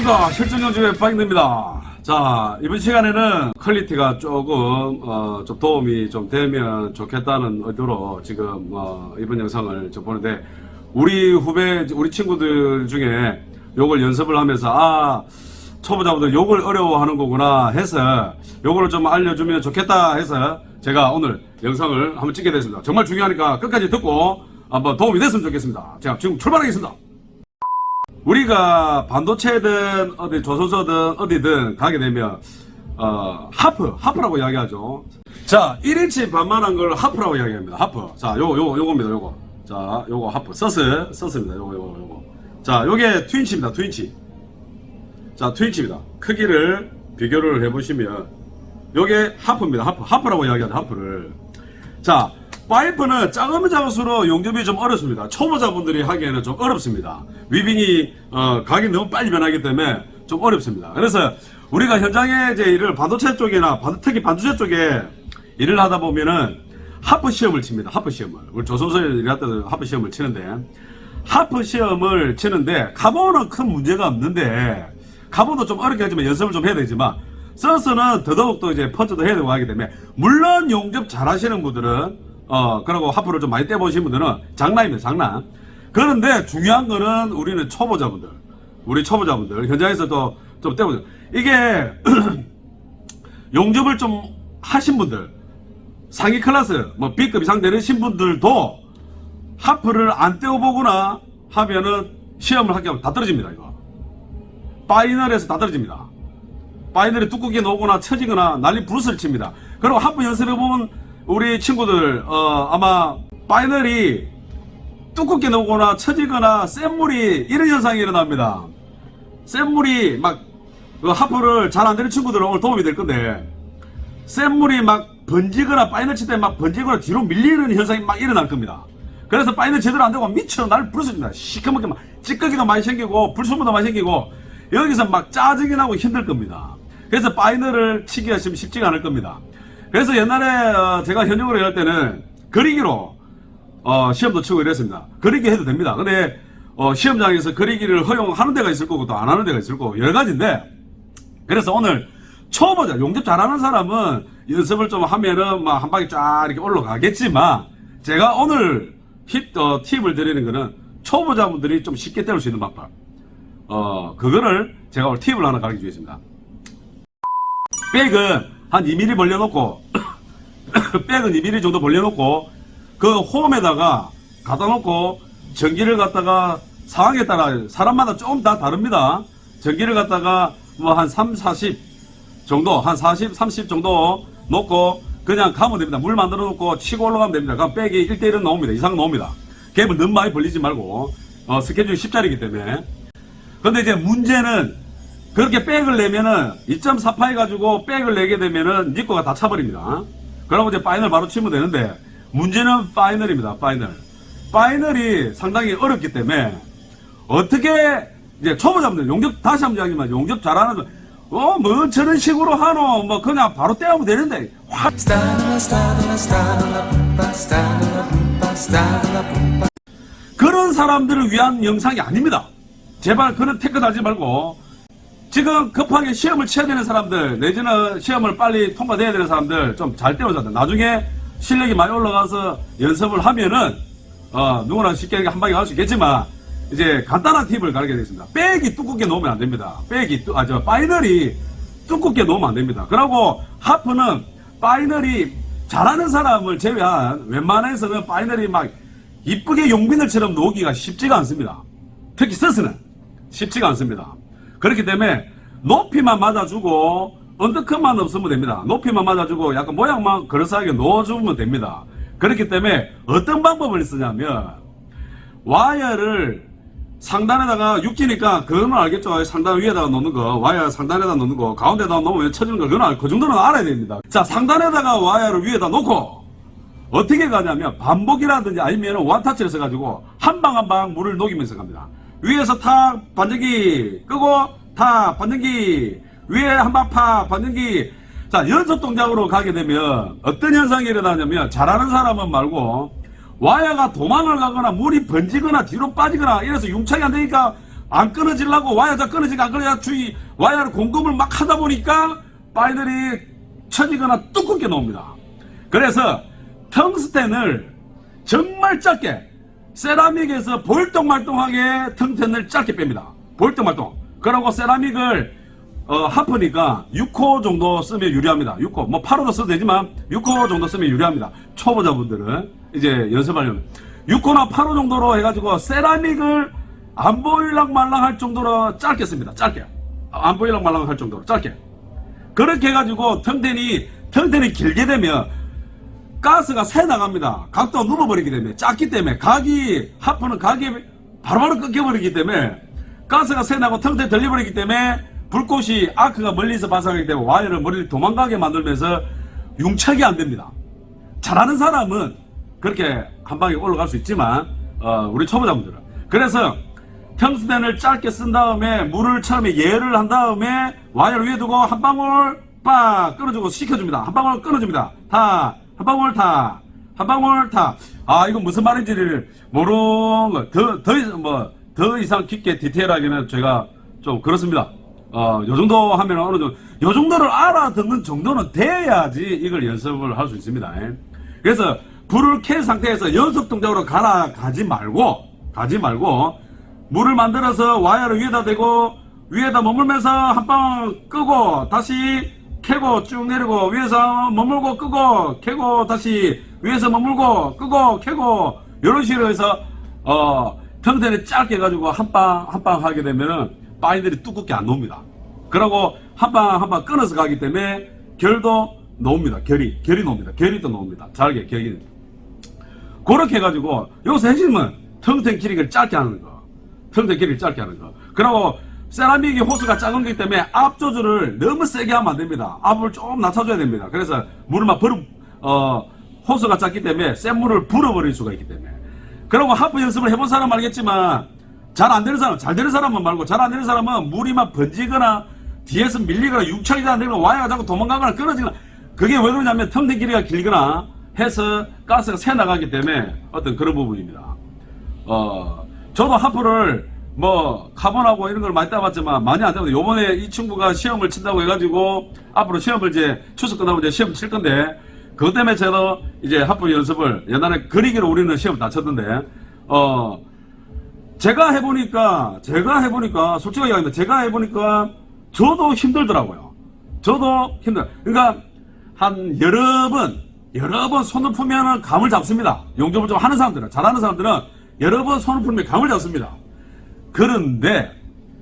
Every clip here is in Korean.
안녕하십니까 실전영주의 파인드입니다. 자 이번 시간에는 퀄리티가 조금 어, 좀 도움이 좀 되면 좋겠다는 의도로 지금 어, 이번 영상을 좀 보는데 우리 후배 우리 친구들 중에 요걸 연습을 하면서 아 초보자분들 요걸 어려워하는 거구나 해서 요거를 좀 알려주면 좋겠다 해서 제가 오늘 영상을 한번 찍게 됐습니다. 정말 중요하니까 끝까지 듣고 한번 도움이 됐으면 좋겠습니다. 자 지금 출발하겠습니다 우리가 반도체든 어디 조선소든 어디든 가게 되면 어 하프 하프라고 이야기하죠. 자 1인치 반만한 걸 하프라고 이야기합니다. 하프. 자 요거 요거 요겁니다. 요거. 자 요거 하프 서스 서스입니다. 요거 요거 요거. 자 요게 트윈치입니다. 트윈치. 자 트윈치입니다. 크기를 비교를 해보시면 요게 하프입니다. 하프 하프라고 이야기하죠. 하프를. 자, 파이프는 작으면 작을수록 용접이 좀 어렵습니다. 초보자분들이 하기에는 좀 어렵습니다. 위빙이 어, 각이 너무 빨리 변하기 때문에 좀 어렵습니다. 그래서 우리가 현장에 이제 일을 반도체 쪽이나 반- 특히 반도체 쪽에 일을 하다 보면은 하프 시험을 칩니다. 하프 시험을. 우리 조선소에 일할 때도 하프 시험을 치는데 하프 시험을 치는데 카본은 큰 문제가 없는데 카본도 좀 어렵게 하지만 연습을 좀 해야 되지만 서스는 더더욱 또 이제 펀치도 해야 되고 하기 때문에 물론 용접 잘 하시는 분들은 어 그리고 하프를 좀 많이 떼보신 분들은 장난입니다 장난. 그런데 중요한 거는 우리는 초보자분들 우리 초보자분들 현장에서도 좀 떼보죠 이게 용접을 좀 하신 분들 상위 클래스 뭐 B급 이상 되신 분들도 하프를 안 떼어보거나 하면은 시험을 하게 하면 다 떨어집니다 이거. 파이널에서 다 떨어집니다. 파이널에 두껍게 나오거나 처지거나 난리 부르스를 칩니다. 그리고 하프 연습해보면 우리 친구들 어, 아마 파이널이 두껍게 나오거나 처지거나 센 물이 이런 현상이 일어납니다 센 물이 막 그 하프를 잘 안 되는 친구들은 오늘 도움이 될 건데 센 물이 막 번지거나 파이널 칠 때 막 번지거나 뒤로 밀리는 현상이 막 일어날 겁니다. 그래서 파이널 제대로 안 되고 미쳐 날 부르습니다. 시커멓게 막 찌꺼기도 많이 생기고 불순물도 많이 생기고 여기서 막 짜증이 나고 힘들 겁니다. 그래서 파이널을 치기가 좀 쉽지가 않을 겁니다. 그래서 옛날에 어, 제가 현역으로 일할 때는 그리기로 어, 시험도 치고 이랬습니다. 그리기 해도 됩니다. 근데 어, 시험장에서 그리기를 허용하는 데가 있을 거고 또 안 하는 데가 있을 거고 여러 가지인데 그래서 오늘 초보자 용접 잘하는 사람은 연습을 좀 하면은 막 한 방에 쫙 이렇게 올라가겠지만 제가 오늘 팁, 어, 팁을 드리는 거는 초보자분들이 좀 쉽게 때울 수 있는 방법 어 그거를 제가 오늘 팁을 하나 가르쳐 주겠습니다 백은 한 2mm 벌려놓고 백은 2mm 정도 벌려놓고 그 홈에다가 갖다 놓고 전기를 갖다가 상황에 따라 사람마다 좀다 다릅니다. 전기를 갖다가 뭐 한 3, 40 정도, 한 40, 30 정도 놓고 그냥 가면 됩니다. 물 만들어 놓고 치고 올라가면 됩니다. 그럼 백이 1대1은 나옵니다. 이상 나옵니다. 갭을 너무 많이 벌리지 말고 어, 스케줄이 10짜리이기 때문에 근데 이제 문제는 그렇게 백을 내면은 2.48 해가지고 백을 내게 되면은 니 거가 다 차버립니다. 그러고 이제 파이널 바로 치면 되는데 문제는 파이널입니다. 파이널. 파이널이 상당히 어렵기 때문에 어떻게 이제 초보자분들 용접 다시 한번 이야기하지만 용접 잘하는 어뭐 저런 식으로 하노 뭐 그냥 바로 떼면 되는데 확 그런 사람들을 위한 영상이 아닙니다. 제발 그런 태클 달지 말고 지금 급하게 시험을 쳐야 되는 사람들 내지는 시험을 빨리 통과돼야 되는 사람들 좀 잘 때워줘야 나중에 실력이 많이 올라가서 연습을 하면은 어, 누구나 쉽게 한 방에 갈수 있겠지만 이제 간단한 팁을 가르쳐 드리겠습니다. 백이 두껍게 놓으면 안 됩니다. 백이 뚜- 아, 저 파이널이 두껍게 놓으면 안 됩니다. 그리고 하프는 파이널이 잘하는 사람을 제외한 웬만해서는 파이널이 막 이쁘게 용비늘처럼 놓기가 쉽지가 않습니다. 특히 서스는 쉽지가 않습니다. 그렇기 때문에 높이만 맞아주고 언더컷만 없으면 됩니다. 높이만 맞아주고 약간 모양만 그럴싸하게 놓아주면 됩니다. 그렇기 때문에 어떤 방법을 쓰냐면 와이어를 상단에다가 육지니까 그거는 알겠죠. 상단 위에다가 놓는 거, 와이어 상단에다 놓는 거, 가운데다가 놓으면 쳐지는 거, 그건 알- 그 정도는 알아야 됩니다. 자, 상단에다가 와이어를 위에다 놓고 어떻게 가냐면 반복이라든지 아니면 원타치를 써가지고 한방 한 방 물을 녹이면서 갑니다. 위에서 탁 반전기 끄고 탁 반전기 위에 한방파 반전기 자 연속 동작으로 가게 되면 어떤 현상이 일어나냐면 잘하는 사람은 말고 와이어가 도망을 가거나 물이 번지거나 뒤로 빠지거나 이래서 융착이 안 되니까 안 끊어지려고 와야 자 끊어지가 안 끊어야 주의 와야를 공급을 막 하다 보니까 파이들이 처지거나 두껍게 나옵니다. 그래서 텅스텐을 정말 짧게 세라믹에서 볼똥말똥하게 텅스텐을 짧게 뺍니다. 볼똥말똥. 그러고 세라믹을 어, 하프니까 6호 정도 쓰면 유리합니다. 6호. 뭐 8호도 써도 되지만 6호 정도 쓰면 유리합니다. 초보자분들은 이제 연습하려면 6호나 8호 정도로 해가지고 세라믹을 안 보일랑 말랑 할 정도로 짧게 씁니다. 짧게. 안 보일랑 말랑 할 정도로 짧게. 그렇게 해가지고 텅텐이 텅텐이 길게 되면 가스가 새 나갑니다. 각도가 누워버리기 때문에 작기 때문에 각이 하프는 각이 바로바로 끊겨버리기 때문에 가스가 새 나고 텅텅 들려버리기 때문에 불꽃이 아크가 멀리서 발사하기 때문에 와이어를 멀리 도망가게 만들면서 융착이 안 됩니다. 잘하는 사람은 그렇게 한 방에 올라갈 수 있지만 어, 우리 초보자분들은 그래서 텅스텐을 짧게 쓴 다음에 물을 처음에 예를 한 다음에 와이어를 위에 두고 한 방울 빡 끊어주고 식혀줍니다. 한 방울 끊어줍니다. 다 한 방울 타. 한 방울 타. 아, 이거 무슨 말인지를 모르는 거. 더, 더, 뭐, 더 이상 깊게 디테일하게는 제가 좀 그렇습니다. 어, 요 정도 하면 어느 정도, 요 정도를 알아듣는 정도는 돼야지 이걸 연습을 할 수 있습니다. 예. 그래서 불을 켠 상태에서 연속 동작으로 가라, 가지 말고, 가지 말고, 물을 만들어서 와이어를 위에다 대고, 위에다 머물면서 한 방 끄고, 다시 캐고 쭉 내리고 위에서 머물고 끄고 캐고 다시 위에서 머물고 끄고 캐고 이런 식으로 해서 어 텅텐을 짧게 해가지고 한 방 한 방 하게 되면은 파이들이 두껍게 안 나옵니다. 그러고 한 방 한 방 끊어서 가기 때문에 결도 나옵니다. 결이 결이 나옵니다. 결이 또 나옵니다. 잘게 결이 그렇게 해가지고 여기서 핵심은 텅텐 길이를 짧게 하는 거. 텅텐 길이를 짧게 하는 거. 그리고 세라믹이 호스가 작은 거기 때문에 앞 조절을 너무 세게 하면 안 됩니다. 앞을 좀 낮춰줘야 됩니다. 그래서 물을 막 버려, 어, 호스가 작기 때문에 센 물을 불어버릴 수가 있기 때문에. 그리고 하프 연습을 해본 사람 알겠지만 잘 안 되는 사람, 잘 되는 사람은 말고 잘 안 되는 사람은 물이 막 번지거나 뒤에서 밀리거나 육착이 안 되거나 와이가 자꾸 도망가거나 끊어지거나 그게 왜 그러냐면 텅텐 길이가 길거나 해서 가스가 새 나가기 때문에 어떤 그런 부분입니다. 어, 저도 하프를 뭐 카본하고 이런 걸 많이 따봤지만 많이 안 따봤어요. 요번에 이 친구가 시험을 친다고 해가지고 앞으로 시험을 이제 추석 끝나고 이제 시험 칠 건데 그것 때문에 제가 이제 하프 연습을 옛날에 그리기로 우리는 시험 다 쳤던데 어 제가 해보니까 제가 해보니까 솔직하게 얘기하면 제가 해보니까 저도 힘들더라고요. 저도 힘들. 그러니까 한 여러 번 여러 번 손을 풀면은 감을 잡습니다. 용접을 좀 하는 사람들은 잘하는 사람들은 여러 번 손을 풀면 감을 잡습니다. 그런데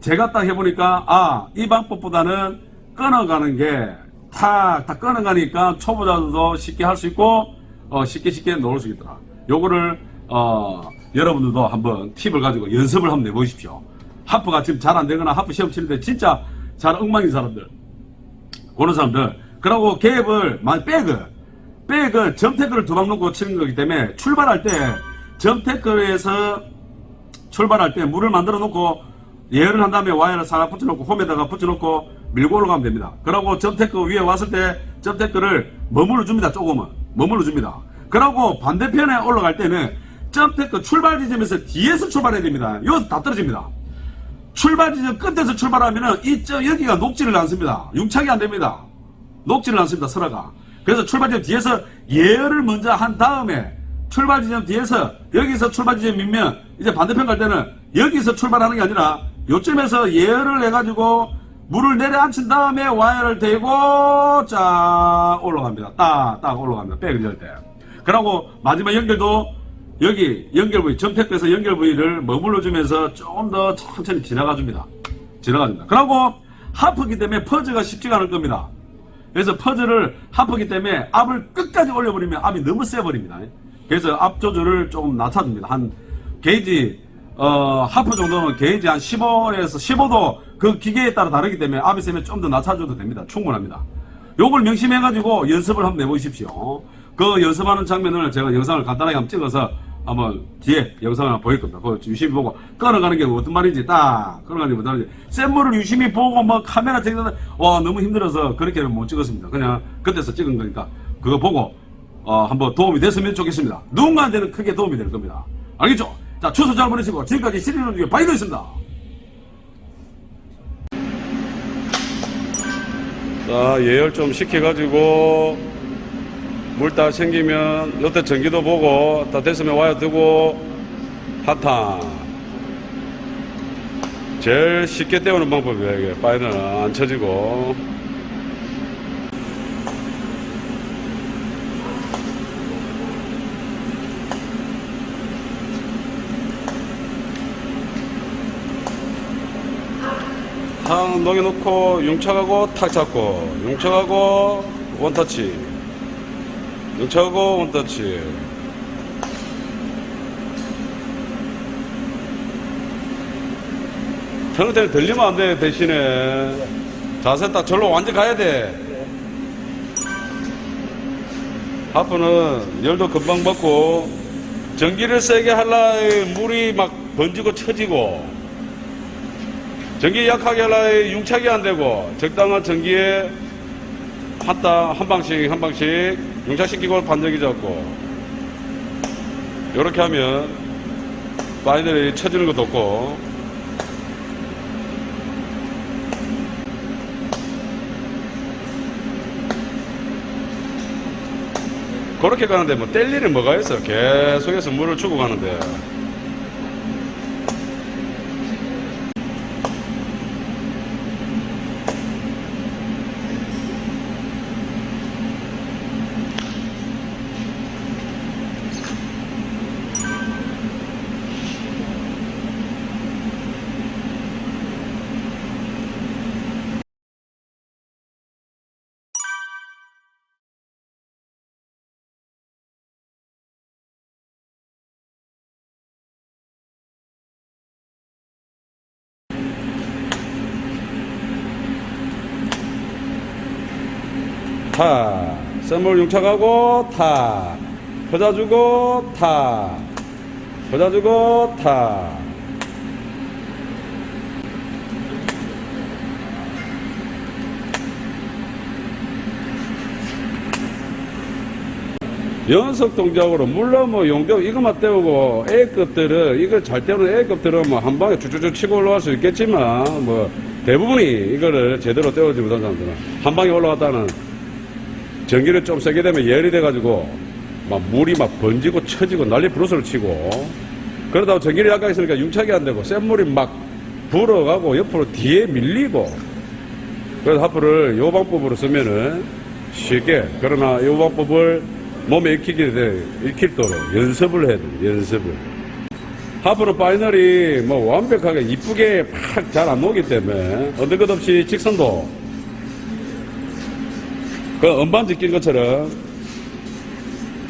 제가 딱 해보니까 아 이 방법보다는 끊어가는 게탁탁 끊어가니까 초보자들도 쉽게 할 수 있고 어, 쉽게 쉽게 놓을 수 있더라. 요거를 어, 여러분들도 한번 팁을 가지고 연습을 한번 내보십시오. 하프가 지금 잘 안 되거나 하프 시험 치는데 진짜 잘 엉망인 사람들 그런 사람들 그리고 갭을 많이 백을 백을 점테크를 두 방 놓고 치는 거기 때문에 출발할 때 점테크에서 출발할 때 물을 만들어 놓고 예열을 한 다음에 와이어를 살짝 붙여놓고 홈에다가 붙여놓고 밀고 올라가면 됩니다. 그러고 점테크 위에 왔을 때 점테크를 머물러 줍니다. 조금은 머물러 줍니다. 그러고 반대편에 올라갈 때는 점테크 출발 지점에서 뒤에서 출발해야 됩니다. 여기서 다 떨어집니다. 출발 지점 끝에서 출발하면은 이저 여기가 녹지를 않습니다. 융착이 안 됩니다. 녹지를 않습니다. 설화가. 그래서 출발 지점 뒤에서 예열을 먼저 한 다음에 출발 지점 뒤에서 여기서 출발 지점 밀면 이제 반대편 갈 때는 여기서 출발하는 게 아니라 요쯤에서 예열을 해가지고 물을 내려앉힌 다음에 와이어를 대고 쫙 올라갑니다. 딱, 딱 올라갑니다. 열 때. 그리고 마지막 연결도 여기 연결 부위, 점택에서 연결 부위를 머물러 주면서 좀더 천천히 지나가 줍니다. 지나가 줍니다. 그리고 하프기 때문에 퍼즈가 쉽지가 않을 겁니다. 그래서 퍼즈를 하프기 때문에 앞을 끝까지 올려버리면 앞이 너무 세버립니다. 그래서 앞 조절을 조금 낮춰줍니다. 한 게이지 어 하프 정도는 게이지 한 15에서 15도 그 기계에 따라 다르기 때문에 앞이 세면 좀더 낮춰줘도 됩니다. 충분합니다. 요걸 명심해가지고 연습을 한번 해보십시오. 그 연습하는 장면을 제가 영상을 간단하게 한번 찍어서 한번 뒤에 영상을 보일 겁니다. 그거 유심히 보고 끊어가는 게 어떤 말인지 딱 끊어가는 게 어떤 말인지 센 물을 유심히 보고 뭐 카메라 찍는다 와 너무 힘들어서 그렇게는 못 찍었습니다. 그냥 그때서 찍은 거니까 그거 보고 어, 한번 도움이 됐으면 좋겠습니다. 누군가한테는 크게 도움이 될 겁니다. 알겠죠? 자, 추수 잘 보내시고 지금까지 시리는 중에 바이러스입니다. 자, 예열 좀 시켜가지고 물 다 생기면 여태 전기도 보고 다 됐으면 와야 되고 핫탕 제일 쉽게 때우는 방법이에요 이게 파이는 안 쳐지고 탕 녹여놓고 융착하고 탁 잡고 융착하고 원터치 융착하고 원터치. 터널 때는 들리면 안 돼 대신에. 자세 딱 절로 완전 가야 돼. 하프는 열도 금방 받고 전기를 세게 할라 물이 막 번지고 처지고 전기 약하게 하려 융착이 안 되고 적당한 전기에 한따 한 방씩 한 방씩 융착시키고 반전기 잡고. 이렇게 하면 파이널이 쳐지는 것도 없고. 그렇게 가는데 뭐 뗄 일이 뭐가 있어? 계속해서 물을 주고 가는데 타. 썸물 융착하고 타. 퍼자주고 타. 퍼자주고 타. 연속 동작으로 물론 뭐 용접 이것만 때우고 A급들은 이걸 잘 때우는 A급들은 뭐 한 방에 쭉쭉쭉 치고 올라갈 수 있겠지만 뭐 대부분이 이거를 제대로 때우지 못한 사람들은 한 방에 올라갔다는 전기를 좀 세게 되면 열이 돼가지고 막 물이 막 번지고 처지고 난리 브루스를 치고. 그러다가 전기를 약하게 있으니까 융착이 안 되고 센 물이 막 불어가고 옆으로 뒤에 밀리고. 그래서 하프를 요 방법으로 쓰면은 쉽게 그러나 요 방법을 몸에 익히게 돼 익힐도록 연습을 해야 돼 연습을. 하프는 파이널이 뭐 완벽하게 이쁘게 팍 잘안 녹기 때문에 어느 것 없이 직선도 그 음반지 낀 것처럼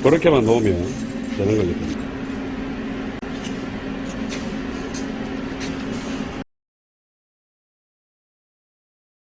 그렇게만 놓으면 되는 거죠.